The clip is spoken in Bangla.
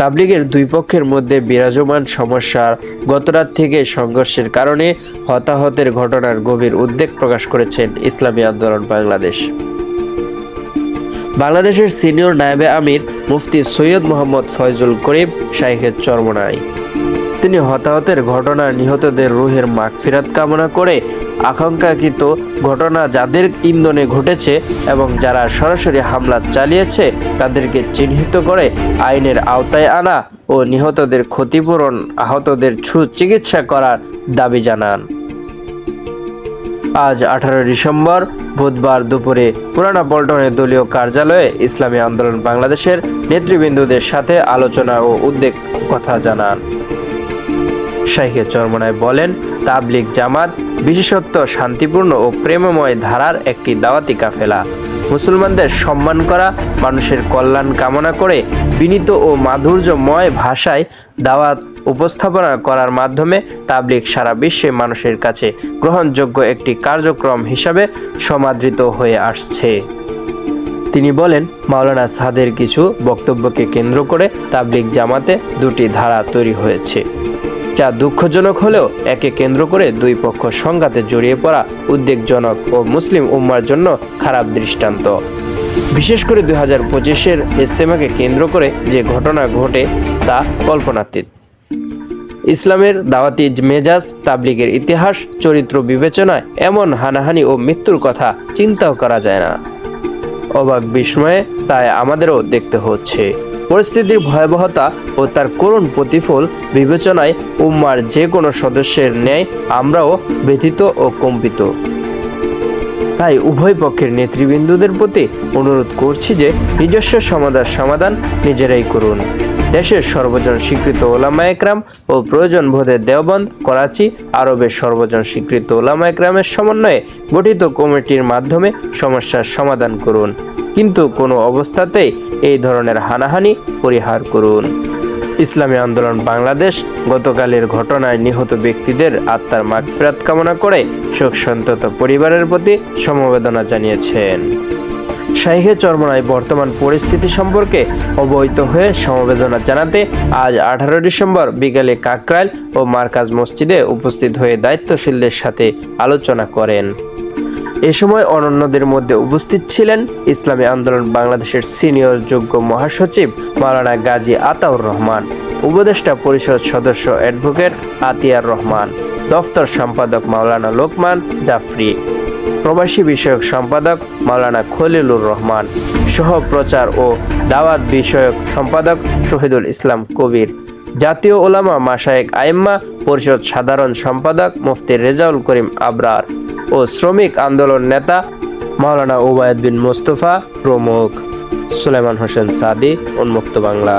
তাবলিগের দুই পক্ষের মধ্যে বিরাজমান সমস্যার গতরাত থেকে সংঘর্ষের কারণে হতাহতের ঘটনার গভীর উদ্বেগ প্রকাশ করেছেন ইসলামী আন্দোলন বাংলাদেশ। বাংলাদেশের সিনিয়র নায়েবে আমির মুফতি সৈয়দ মোহাম্মদ ফয়জুল করিম শাইখের চরমনাই। তিনি হতাহতের ঘটনার নিহতদের রুহের মাগফিরাত কামনা করে আকাঙ্ক্ষাকৃত ঘটনা যাদের ইন্ধনে ঘটেছে এবং যারা সরাসরি হামলা চালিয়েছে তাদেরকে চিহ্নিত করে আইনের আওতায় আনা ও নিহতদের ক্ষতিপূরণ, আহতদের সুচিকিৎসা করার দাবি জানান। আজ আঠারো ডিসেম্বর, বুধবার দুপুরে পুরানা পল্টনের দলীয় কার্যালয়ে ইসলামী আন্দোলন বাংলাদেশের নেতৃবৃন্দদের সাথে আলোচনা ও উদ্বেগ কথা জানান। শাইখে চরমনায় বলেন, তাবলিগ জামাত বিশেষত্ব শান্তিপূর্ণ ও প্রেমময় ধারার একটি দাওয়াতি কাফেলা। মুসলমানদের সম্মান করা, মানুষের কল্যাণ কামনা করে বিনীত ও মাধুর্যময় ভাষায় দাওয়াত উপস্থাপনা করার মাধ্যমে তাবলিগ সারা বিশ্বে মানুষের কাছে গ্রহণযোগ্য একটি কার্যক্রম হিসাবে সমাদৃত হয়ে আসছে। তিনি বলেন, মাওলানা সাদের কিছু বক্তব্যকে কেন্দ্র করে তাবলিগ জামাতে দুটি ধারা তৈরি হয়েছে। যা দুঃখজনক হলেও একে কেন্দ্র করে দুই পক্ষ সংঘাতে জড়িয়ে পড়া উদ্বেগজনক ও মুসলিম উম্মার জন্য খারাপ দৃষ্টান্ত। বিশেষ করে দুই হাজার পঁচিশের ইজতেমাকে কেন্দ্র করে যে ঘটনা ঘটে, তা কল্পনাতীত। ইসলামের দাওয়াতি মেজাজ, তাবলিগের ইতিহাস, চরিত্র বিবেচনায় এমন হানাহানি ও মৃত্যুর কথা চিন্তাও করা যায় না। অবাক বিস্ময়ে তাই আমাদেরও দেখতে হচ্ছে। পরিস্থিতির ভয়াবহতা ও তার করুণ প্রতিফল বিবেচনায় উম্মার যে কোনো সদস্যের ন্যায় আমরাও ব্যথিত ও কম্পিত। তাই উভয় পক্ষের নেতৃবৃন্দদের প্রতি অনুরোধ করছি যে নিজস্ব সমাধান সমাধান নিজেরাই করুন। দেশের সর্বজন স্বীকৃত ওলামা একরাম ও প্রয়োজন বোধে দেওবন্দ, করাচি, আরবের সর্বজন স্বীকৃত ওলামা একরামের সমন্বয়ে গঠিত কমিটির মাধ্যমে সমস্যার সমাধান করুন। কিন্তু কোনো অবস্থাতেই এই ধরনের হানাহানি পরিহার করুন। ইসলামী আন্দোলন বাংলাদেশ গতকালের ঘটনায় নিহত ব্যক্তিদের আত্মার মাগফিরাত কামনা করে শোক সন্তত পরিবারের প্রতি সমবেদনা জানিয়েছেন। শাইখে চরমনায় বর্তমান পরিস্থিতি সম্পর্কে অবহিত হয়ে সমবেদনা জানাতে আজ আঠারো ডিসেম্বর বিকেলে কাকরাইল ও মার্কাজ মসজিদে উপস্থিত হয়ে দায়িত্বশীলদের সাথে আলোচনা করেন। এ সময় অনন্যদের মধ্যে উপস্থিত ছিলেন ইসলামী আন্দোলন বাংলাদেশের সিনিয়র যোগ্য মহাসচিব মাওলানা গাজী আতাউর রহমান, উপদেষ্টা পরিষদ সদস্য অ্যাডভোকেট আতিয়ার রহমান, দফতর সম্পাদক মাওলানা লোকমান জাফরি। প্রবাসী বিষয়ক সম্পাদক মাওলানা খলিলুর রহমান সহ প্রচার ও দাওয়াত বিষয়ক সম্পাদক শহীদুল ইসলাম কবির, জাতীয় ওলামা মাসায়েক আইম্মা, পরিষদ সাধারণ সম্পাদক মুফতি রেজাউল করিম আবরার ও শ্রমিক আন্দোলন নেতা মাওলানা ওবায়দ বিন মোস্তফা প্রমুখ। সুলেমান হোসেন সাদি, উন্মুক্ত বাংলা।